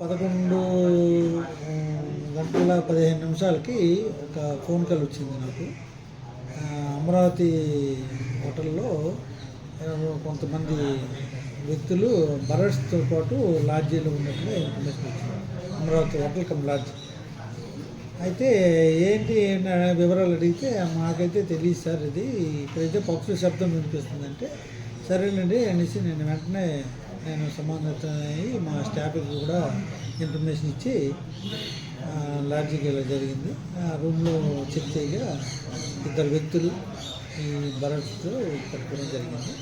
పదకొండు గంటల పదిహేను నిమిషాలకి ఒక ఫోన్ కాల్ వచ్చింది నాకు. అమరావతి హోటల్లో కొంతమంది వ్యక్తులు బరస్తో పాటు లాడ్జీలో ఉన్నట్టుగా ఇన్ఫర్మేషన్ వచ్చింది. Amaravati hotel cum lodge. అయితే ఏంటి వివరాలు అడిగితే మాకైతే తెలియదు సార్ ఇది. ఇక్కడైతే పక్షుల శబ్దం వినిపిస్తుందంటే సరేనండి అనేసి నేను వెంటనే నేను సంబంధిత మా స్టాఫ్కి కూడా ఇన్ఫర్మేషన్ ఇచ్చి లాడ్జికి వెళ్ళడం జరిగింది. ఆ రూమ్లో చెక్ చేయగా ఇద్దరు వ్యక్తులు ఈ బరడ్స్తో పట్టుకోవడం జరిగింది.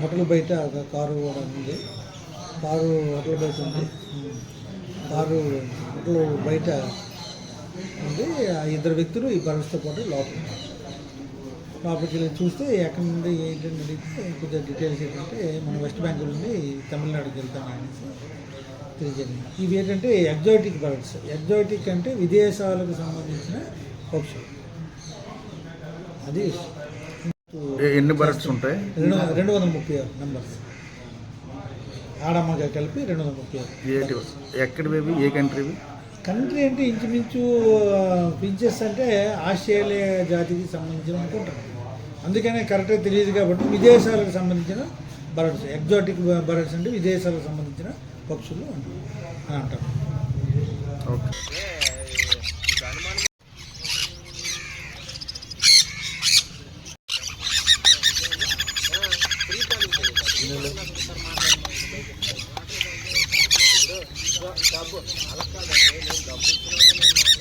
హోటల్ బయట ఒక కారు కూడా ఉంది. కారు హోటల్ బయట ఉంది. కారు హోటల్ బయట ఉంది. ఆ ఇద్దరు వ్యక్తులు ఈ బరస్తో పాటు లోపల లోపలికి వెళ్ళి చూస్తే ఎక్కడి నుండి ఏంటని అడిగితే కొద్దిగా డీటెయిల్స్ ఏంటంటే మన వెస్ట్ బెంగాల్ నుండి తమిళనాడుకి వెళ్తాను అనేసి తెలియజేయండి. ఇవి ఏంటంటే ఎగ్జాటిక్ బర్డ్స్ ఎగ్జాటిక్ అంటే విదేశాలకు సంబంధించిన పక్షులు అది ఎన్ని బర్డ్స్ ఉంటాయి? రెండు రెండు వందల ముప్పై ఆరు నెంబర్స్ ఆడమ్మగా కలిపి రెండు వందల ముప్పై ఆరు. ఎక్కడివి ఏ కంట్రీవి కంట్రీ అంటే ఇంచుమించు పించెస్ అంటే ఆస్ట్రేలియా జాతికి సంబంధించిన అనుకుంటాను అందుకనే కరెక్ట్గా తెలియదు కాబట్టి విదేశాలకు సంబంధించిన బర్డ్స్ ఎగ్జాటిక్ బర్డ్స్ అంటే విదేశాలకు సంబంధించిన పక్షులు అంటారు. అని అంటారు. ఓకే. డబ్బు అలా కాదండి నేను డబ్బు ఇచ్చిన